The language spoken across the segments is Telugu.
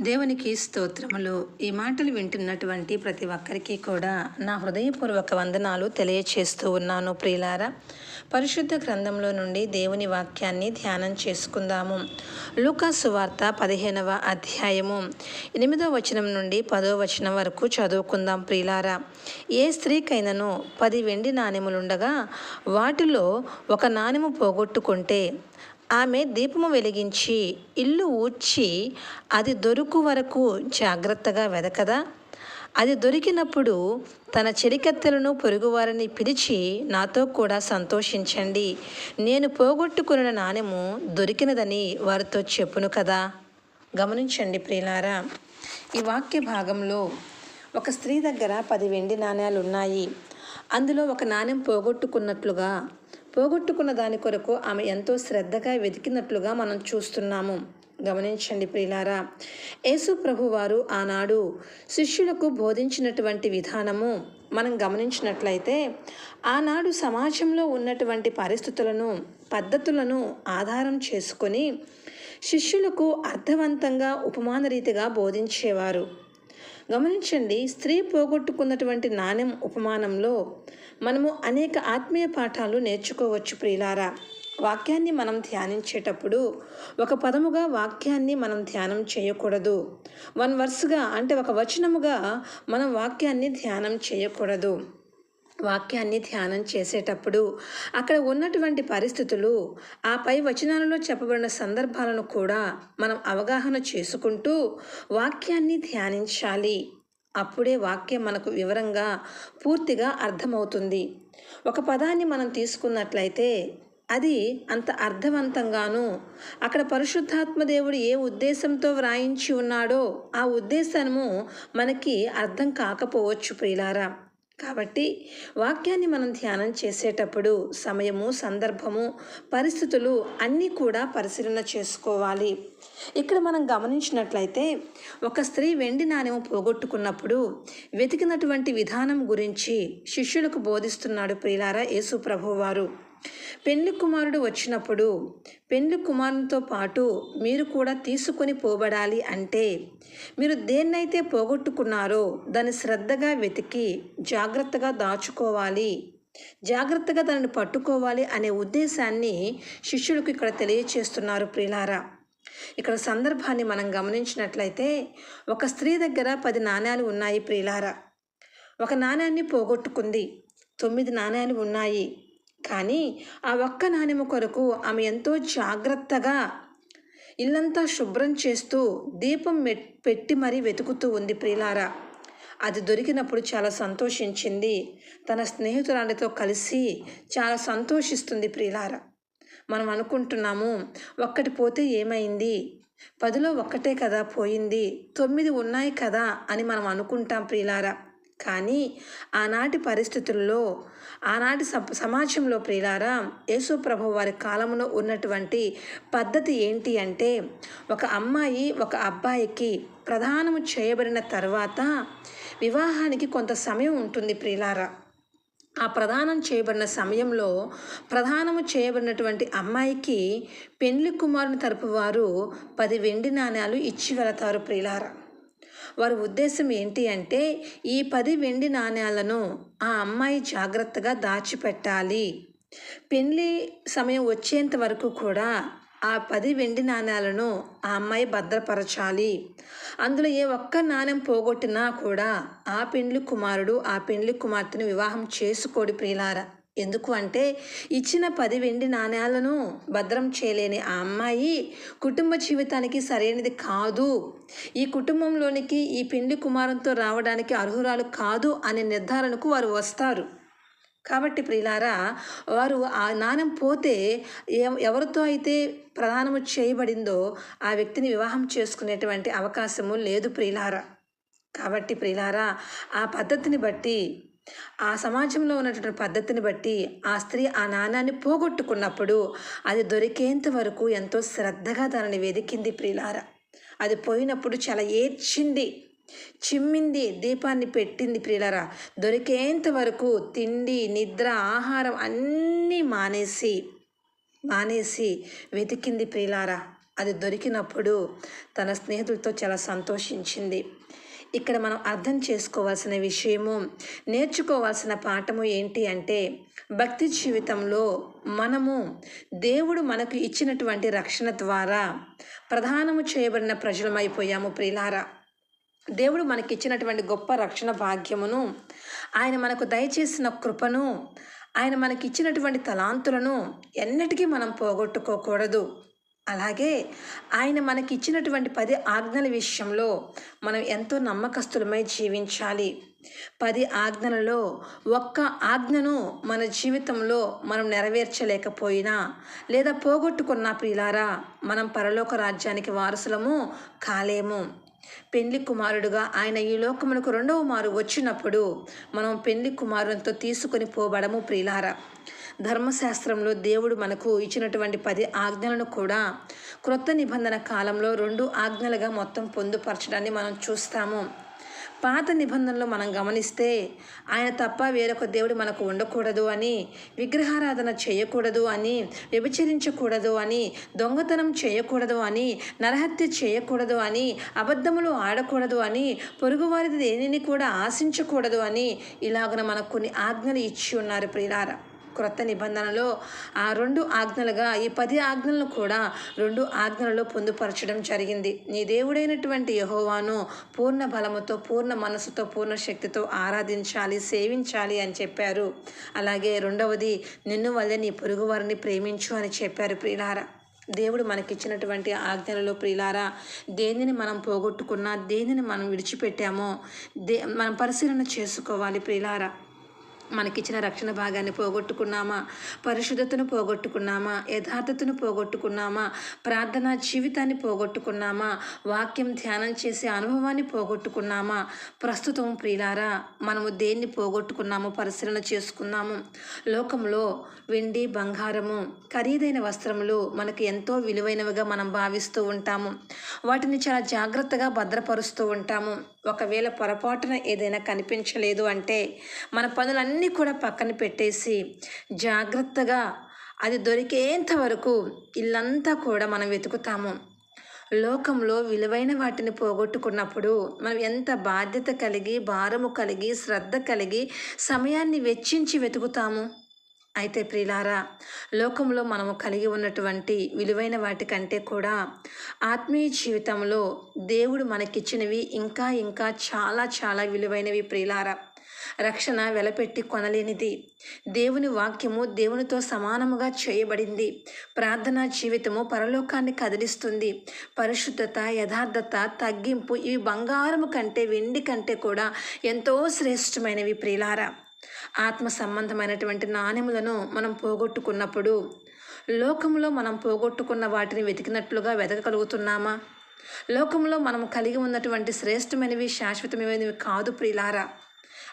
దేవునికి స్తోత్రములు. ఈ మాటలు వింటున్నటువంటి ప్రతి ఒక్కరికి కూడా నా హృదయపూర్వక వందనాలు తెలియచేస్తూ ఉన్నాను ప్రియులారా. పరిశుద్ధ గ్రంథంలో నుండి దేవుని వాక్యాన్ని ధ్యానం చేసుకుందాము. లూకా సువార్త పదిహేనవ అధ్యాయము. ఎనిమిదో వచనం నుండి పదో వచనం వరకు చదువుకుందాం ప్రియులారా. ఏ స్త్రీకైనను పది వెండి నాణెములుండగా వాటిలో ఒక నాణెము పోగొట్టుకుంటే ఆమె దీపము వెలిగించి ఇల్లు ఊడ్చి అది దొరుకు వరకు జాగ్రత్తగా వెదకదా? అది దొరికినప్పుడు తన చెలికత్తెలను పొరుగువారిని పిలిచి నాతో కూడా సంతోషించండి. నేను పోగొట్టుకున్న నాణెము దొరికినదని వారితో చెప్పును కదా? గమనించండి ప్రియులారా ఈ వాక్య భాగంలో ఒక స్త్రీ దగ్గర పది వెండి నాణ్యాలు ఉన్నాయి. అందులో ఒక నాణ్యం పోగొట్టుకున్నట్లుగా పోగొట్టుకున్న దాని కొరకు ఆమె ఎంతో శ్రద్ధగా వెతికినట్లుగా మనం చూస్తున్నాము. గమనించండి ప్రియులారా యేసు ప్రభు వారు ఆనాడు శిష్యులకు బోధించినటువంటి విధానము మనం గమనించినట్లయితే ఆనాడు సమాజంలో ఉన్నటువంటి పరిస్థితులను పద్ధతులను ఆధారం చేసుకొని శిష్యులకు అర్థవంతంగా ఉపమాన రీతిగా బోధించేవారు. గమనించండి స్త్రీ పోగొట్టుకున్నటువంటి నాణ్యం ఉపమానంలో మనము అనేక ఆత్మీయ పాఠాలు నేర్చుకోవచ్చు ప్రియులారా. వాక్యాన్ని మనం ధ్యానించేటప్పుడు ఒక పదముగా వాక్యాన్ని మనం ధ్యానం చేయకూడదు. వన్ వర్స్గా అంటే ఒక వచనముగా మనం వాక్యాన్ని ధ్యానం చేయకూడదు. వాక్యాన్ని ధ్యానం చేసేటప్పుడు అక్కడ ఉన్నటువంటి పరిస్థితులు ఆ పై వచనాలలో చెప్పబడిన సందర్భాలను కూడా మనం అవగాహన చేసుకుంటూ వాక్యాన్ని ధ్యానించాలి. అప్పుడే వాక్యం మనకు వివరంగా పూర్తిగా అర్థమవుతుంది. ఒక పదాన్ని మనం తీసుకున్నట్లయితే అది అంత అర్థవంతంగాను అక్కడ పరిశుద్ధాత్మ దేవుడు ఏ ఉద్దేశంతో వ్రాయించి ఉన్నాడో ఆ ఉద్దేశము మనకి అర్థం కాకపోవచ్చు ప్రియులారా. కాబట్టి వాక్యాన్ని మనం ధ్యానం చేసేటప్పుడు సమయము సందర్భము పరిస్థితులు అన్నీ కూడా పరిశీలన చేసుకోవాలి. ఇక్కడ మనం గమనించినట్లయితే ఒక స్త్రీ వెండి నాణ్యము పోగొట్టుకున్నప్పుడు వెతికినటువంటి విధానం గురించి శిష్యులకు బోధిస్తున్నాడు ప్రియులారా యేసు ప్రభువారు. పెళ్ళి కుమారుడు వచ్చినప్పుడు పెళ్ళి కుమారునితో పాటు మీరు కూడా తీసుకొని పోబడాలి అంటే మీరు దేన్నైతే పోగొట్టుకున్నారో దాన్ని శ్రద్ధగా వెతికి జాగ్రత్తగా దాచుకోవాలి. జాగ్రత్తగా దానిని పట్టుకోవాలి అనే ఉద్దేశాన్ని శిష్యులకు ఇక్కడ తెలియచేస్తున్నారు ప్రియులారా. ఇక్కడ సందర్భాన్ని మనం గమనించినట్లయితే ఒక స్త్రీ దగ్గర పది నాణ్యాలు ఉన్నాయి ప్రియులారా. ఒక నాణ్యాన్ని పోగొట్టుకుంది. తొమ్మిది నాణ్యాలు ఉన్నాయి. కానీ ఆ ఒక్క నాణెము కొరకు ఆమె ఎంతో జాగ్రత్తగా ఇల్లంతా శుభ్రం చేస్తూ దీపం పెట్టి మరీ వెతుకుతూ ఉంది ప్రియులారా. అది దొరికినప్పుడు చాలా సంతోషించింది. తన స్నేహితురాలతో కలిసి చాలా సంతోషిస్తుంది ప్రియులారా. మనం అనుకుంటున్నాము ఒక్కటి పోతే ఏమైంది? పదిలో ఒక్కటే కదా పోయింది. తొమ్మిది ఉన్నాయి కదా అని మనం అనుకుంటాం ప్రియులారా. కానీ ఆనాటి పరిస్థితుల్లో ఆనాటి సమాజంలో ప్రియులారా యేసుప్రభు వారి కాలంలో ఉన్నటువంటి పద్ధతి ఏంటి అంటే ఒక అమ్మాయి ఒక అబ్బాయికి ప్రధానము చేయబడిన తర్వాత వివాహానికి కొంత సమయం ఉంటుంది ప్రియులారా. ఆ ప్రదానం చేయబడిన సమయంలో ప్రధానము చేయబడినటువంటి అమ్మాయికి పెండ్లి కుమారుని తరపు వారు పది వెండి నాణ్యాలు ఇచ్చి వెళతారు ప్రియులారా. వారి ఉద్దేశం ఏంటి అంటే ఈ పది వెండి నాణ్యాలను ఆ అమ్మాయి జాగ్రత్తగా దాచిపెట్టాలి. పెళ్ళి సమయం వచ్చేంత వరకు కూడా ఆ పది వెండి నాణ్యాలను ఆ అమ్మాయి భద్రపరచాలి. అందులో ఏ ఒక్క నాణ్యం పోగొట్టినా కూడా ఆ పెండ్లి కుమారుడు ఆ పెండ్లి కుమార్తెను వివాహం చేసుకోడి ప్రియులారా. ఎందుకు అంటే ఇచ్చిన పది వెండి నాణ్యాలను భద్రం చేయలేని ఆ అమ్మాయి కుటుంబ జీవితానికి సరైనది కాదు. ఈ కుటుంబంలోనికి ఈ పెండ్లి కుమారంతో రావడానికి అర్హురాలు కాదు అనే నిర్ధారణకు వారు వస్తారు. కాబట్టి ప్రియులారా వారు ఆ నాణ్యం పోతే ఎవరితో అయితే ప్రధానము చేయబడిందో ఆ వ్యక్తిని వివాహం చేసుకునేటువంటి అవకాశము లేదు ప్రియులారా. కాబట్టి ప్రియులారా ఆ పద్ధతిని బట్టి ఆ సమాజంలో ఉన్నటువంటి పద్ధతిని బట్టి ఆ స్త్రీ ఆ నాణాన్ని పోగొట్టుకున్నప్పుడు అది దొరికేంత వరకు ఎంతో శ్రద్ధగా దానిని వెదికింది ప్రియులార. అది పోయినప్పుడు చాలా ఏడ్చింది చిమ్మింది దీపాన్ని పెట్టింది ప్రియులరా. దొరికేంత వరకు తిండి నిద్ర ఆహారం అన్నీ మానేసి మానేసి వెతికింది ప్రియులారా. అది దొరికినప్పుడు తన స్నేహితులతో చాలా సంతోషించింది. ఇక్కడ మనం అర్థం చేసుకోవాల్సిన విషయము నేర్చుకోవాల్సిన పాఠము ఏంటి అంటే భక్తి జీవితంలో మనము దేవుడు మనకు ఇచ్చినటువంటి రక్షణ ద్వారా ప్రధానము చేయబడిన ప్రజలమైపోయాము ప్రిలారా దేవుడు మనకిచ్చినటువంటి గొప్ప రక్షణ భాగ్యమును ఆయన మనకు దయచేసిన కృపను ఆయన మనకిచ్చినటువంటి తలాంతులను ఎన్నటికీ మనం పోగొట్టుకోకూడదు. అలాగే ఆయన మనకి ఇచ్చినటువంటి పది ఆజ్ఞల విషయంలో మనం ఎంతో నమ్మకస్తులమై జీవించాలి. పది ఆజ్ఞలలో ఒక్క ఆజ్ఞను మన జీవితంలో మనం నెరవేర్చలేకపోయినా లేదా పోగొట్టుకున్న ప్రియులారా మనం పరలోక రాజ్యానికి వారసులము కాలేము. పెళ్ళి కుమారుడుగా ఆయన ఈ లోకమునకు రెండవ మారు వచ్చినప్పుడు మనం పెళ్ళి కుమారునితో తీసుకొని పోబడము ప్రియులారా. ధర్మశాస్త్రంలో దేవుడు మనకు ఇచ్చినటువంటి పది ఆజ్ఞలను కూడా క్రొత్త నిబంధన కాలంలో రెండు ఆజ్ఞలుగా మొత్తం పొందుపరచడాన్ని మనం చూస్తాము. పాత నిబంధనలో మనం గమనిస్తే ఆయన తప్ప వేరొక దేవుడు మనకు ఉండకూడదు అని విగ్రహారాధన చేయకూడదు అని వ్యభిచరించకూడదు అని దొంగతనం చేయకూడదు అని నరహత్య చేయకూడదు అని అబద్ధములు ఆడకూడదు అని పొరుగువారిది దేనిని కూడా ఆశించకూడదు అని ఇలాగున మనకు కొన్ని ఆజ్ఞలు ఇచ్చి ఉన్నారు ప్రియులారా. క్రొత్త నిబంధనలో ఆ రెండు ఆజ్ఞలుగా ఈ పది ఆజ్ఞలను కూడా రెండు ఆజ్ఞలలో పొందుపరచడం జరిగింది. నీ దేవుడైనటువంటి యహోవాను పూర్ణ బలముతో పూర్ణ మనసుతో పూర్ణ శక్తితో ఆరాధించాలి సేవించాలి అని చెప్పారు. అలాగే రెండవది నిన్ను వల్లే నీ పొరుగువారిని ప్రేమించు అని చెప్పారు ప్రియులారా. దేవుడు మనకిచ్చినటువంటి ఆజ్ఞలలో ప్రియులారా దేనిని మనం పోగొట్టుకున్నా దేనిని మనం విడిచిపెట్టామో దే మనం పరిశీలన చేసుకోవాలి ప్రియులారా. మనకిచ్చిన రక్షణ భాగాన్ని పోగొట్టుకున్నామా? పరిశుద్ధతను పోగొట్టుకున్నామా? యథార్థతను పోగొట్టుకున్నామా? ప్రార్థనా జీవితాన్ని పోగొట్టుకున్నామా? వాక్యం ధ్యానం చేసే అనుభవాన్ని పోగొట్టుకున్నామా? ప్రస్తుతం ప్రియులారా మనము దేన్ని పోగొట్టుకున్నామో పరిశీలన చేసుకున్నాము లోకంలో వెండి బంగారము ఖరీదైన వస్త్రములు మనకు ఎంతో విలువైనవిగా మనం భావిస్తూ ఉంటాము. వాటిని చాలా జాగ్రత్తగా భద్రపరుస్తూ ఉంటాము. ఒకవేళ పొరపాటున ఏదైనా కనిపించలేదు అంటే మన పనులన్నీ కూడా పక్కన పెట్టేసి జాగ్రత్తగా అది దొరికేంత వరకు ఇల్లంతా కూడా మనం వెతుకుతాము. లోకంలో విలువైన వాటిని పోగొట్టుకున్నప్పుడు మనం ఎంత బాధ్యత కలిగి భారము కలిగి శ్రద్ధ కలిగి సమయాన్ని వెచ్చించి వెతుకుతాము. అయితే ప్రియులారా లోకంలో మనము కలిగి ఉన్నటువంటి విలువైన వాటికంటే కూడా ఆత్మీయ జీవితంలో దేవుడు మనకిచ్చినవి ఇంకా ఇంకా చాలా చాలా విలువైనవి ప్రియులారా రక్షణ వెలపెట్టి కొనలేనిది దేవుని వాక్యము దేవునితో సమానముగా చేయబడింది. ప్రార్థనా జీవితము పరలోకాన్ని కదిలిస్తుంది. పరిశుద్ధత యథార్థత తగ్గింపు ఇవి బంగారము కంటే వెండి కంటే కూడా ఎంతో శ్రేష్టమైనవి ప్రియులారా ఆత్మ సంబంధమైనటువంటి నాణ్యములను మనం పోగొట్టుకున్నప్పుడు లోకంలో మనం పోగొట్టుకున్న వాటిని వెతికినట్లుగా వెతకగలుగుతున్నామా? లోకంలో మనం కలిగి ఉన్నటువంటి శ్రేష్టమైనవి శాశ్వతమైనవి కాదు ప్రియులారా.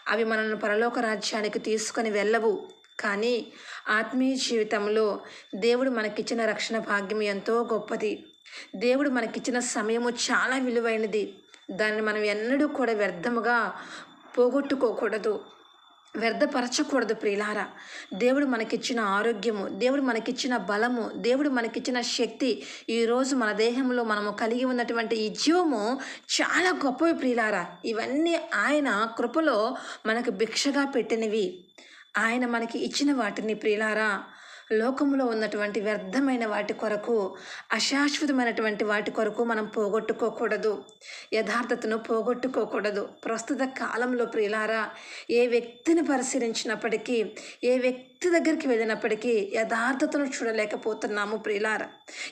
అవి మనల్ని పరలోక రాజ్యానికి తీసుకొని వెళ్ళవు. కానీ ఆత్మీయ జీవితంలో దేవుడు మనకిచ్చిన రక్షణ భాగ్యం ఎంతో గొప్పది. దేవుడు మనకిచ్చిన సమయము చాలా విలువైనది. దాన్ని మనం ఎన్నడూ కూడా వ్యర్థముగా పోగొట్టుకోకూడదు. వ్యర్థపరచకూడదు ప్రియులారా. దేవుడు మనకిచ్చిన ఆరోగ్యము దేవుడు మనకిచ్చిన బలము దేవుడు మనకిచ్చిన శక్తి ఈరోజు మన దేహంలో మనము కలిగి ఉన్నటువంటి ఈ జీవము చాలా గొప్పవి ప్రియులారా. ఇవన్నీ ఆయన కృపలో మనకు భిక్షగా పెట్టినవి. ఆయన మనకి ఇచ్చిన వాటిని ప్రియులారా. లోకంలో ఉన్నటువంటి వ్యర్థమైన వాటి కొరకు అశాశ్వతమైనటువంటి వాటి కొరకు మనం పోగొట్టుకోకూడదు. యథార్థతను పోగొట్టుకోకూడదు. ప్రస్తుత కాలంలో ప్రియులారా ఏ వ్యక్తిని పరిశీలించినప్పటికీ ఏ వ్యక్తి వ్యక్తి దగ్గరికి వెళ్ళినప్పటికీ యథార్థతను చూడలేకపోతున్నాము ప్రియులార.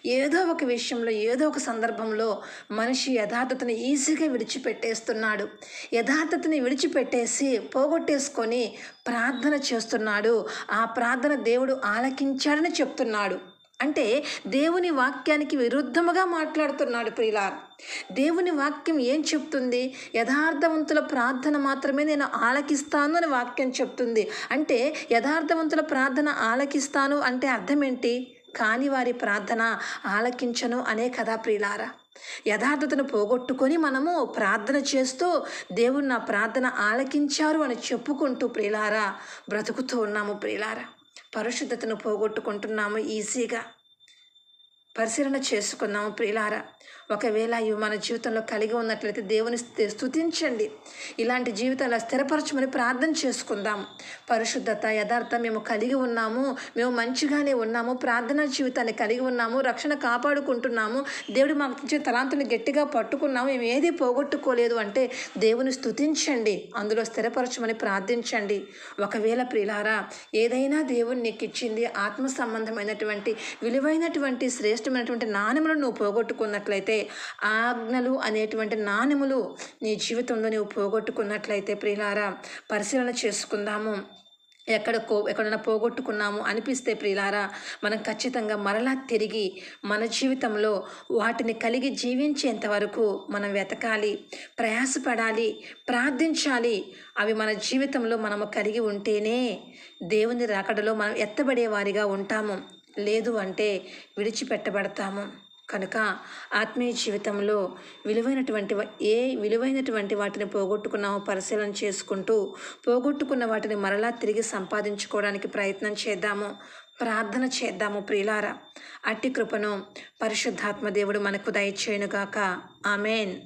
ఏదో ఒక విషయంలో ఏదో ఒక సందర్భంలో మనిషి యథార్థతను ఈజీగా విడిచిపెట్టేస్తున్నాడు. యథార్థతని విడిచిపెట్టేసి పోగొట్టేసుకొని ప్రార్థన చేస్తున్నాడు. ఆ ప్రార్థన దేవుడు ఆలకించాడని చెప్తున్నాడు. అంటే దేవుని వాక్యానికి విరుద్ధముగా మాట్లాడుతున్నాడు ప్రియులార్. దేవుని వాక్యం ఏం చెప్తుంది? యథార్థవంతుల ప్రార్థన మాత్రమే నేను ఆలకిస్తాను అని వాక్యం చెప్తుంది. అంటే యథార్థవంతుల ప్రార్థన ఆలకిస్తాను అంటే అర్థం ఏంటి కాని వారి ప్రార్థన ఆలకించను అనే కదా ప్రియులారా. యథార్థతను పోగొట్టుకొని మనము ప్రార్థన చేస్తూ దేవుడు నా ప్రార్థన ఆలకించారు అని చెప్పుకుంటూ ప్రియులారా బ్రతుకుతూ ఉన్నాము ప్రియులారా. పరిశుద్ధతను పోగొట్టుకుంటున్నాము ఈజీగా పరిశీలన చేసుకున్నాము ప్రియులారా. ఒకవేళ ఇవి మన జీవితంలో కలిగి ఉన్నట్లయితే దేవుని స్థుతించండి ఇలాంటి జీవితాలు స్థిరపరచమని ప్రార్థన చేసుకుందాం. పరిశుద్ధత యథార్థం మేము కలిగి ఉన్నాము. మేము మంచిగానే ఉన్నాము. ప్రార్థనా జీవితాన్ని కలిగి ఉన్నాము. రక్షణ కాపాడుకుంటున్నాము. దేవుడు మాకు ఇచ్చే తలాంతుని గట్టిగా పట్టుకున్నాము. మేము ఏది పోగొట్టుకోలేదు అంటే దేవుని స్థుతించండి అందులో స్థిరపరచమని ప్రార్థించండి. ఒకవేళ ప్రిలారా ఏదైనా దేవుడు నీకు ఇచ్చింది ఆత్మ సంబంధమైనటువంటి విలువైనటువంటి శ్రేష్టమైనటువంటి నాణ్యములను నువ్వు పోగొట్టుకున్నట్లయితే ఆజ్ఞలు అనేటువంటి నాణ్యములు నీ జీవితంలో నువ్వు పోగొట్టుకున్నట్లయితే ప్రియులారా పరిశీలన చేసుకుందాము. ఎక్కడ కో ఎక్కడైనా పోగొట్టుకున్నాము అనిపిస్తే ప్రియులారా మనం ఖచ్చితంగా మరలా తిరిగి మన జీవితంలో వాటిని కలిగి జీవించేంత వరకు మనం వెతకాలి ప్రయాసపడాలి ప్రార్థించాలి. అవి మన జీవితంలో మనము కలిగి ఉంటేనే దేవుని రాకడలో మనం ఎత్తబడే వారిగా ఉంటాము. లేదు అంటే విడిచిపెట్టబడతాము. కనుక ఆత్మీయ జీవితంలో విలువైనటువంటి ఏ విలువైనటువంటి వాటిని పోగొట్టుకున్నామో పరిశీలన చేసుకుంటూ పోగొట్టుకున్న వాటిని మరలా తిరిగి సంపాదించుకోవడానికి ప్రయత్నం చేద్దాము. ప్రార్థన చేద్దాము ప్రియులారా. అట్టి కృపను పరిశుద్ధాత్మ దేవుడు మనకు దయచేయునుగాక. ఆమెన్.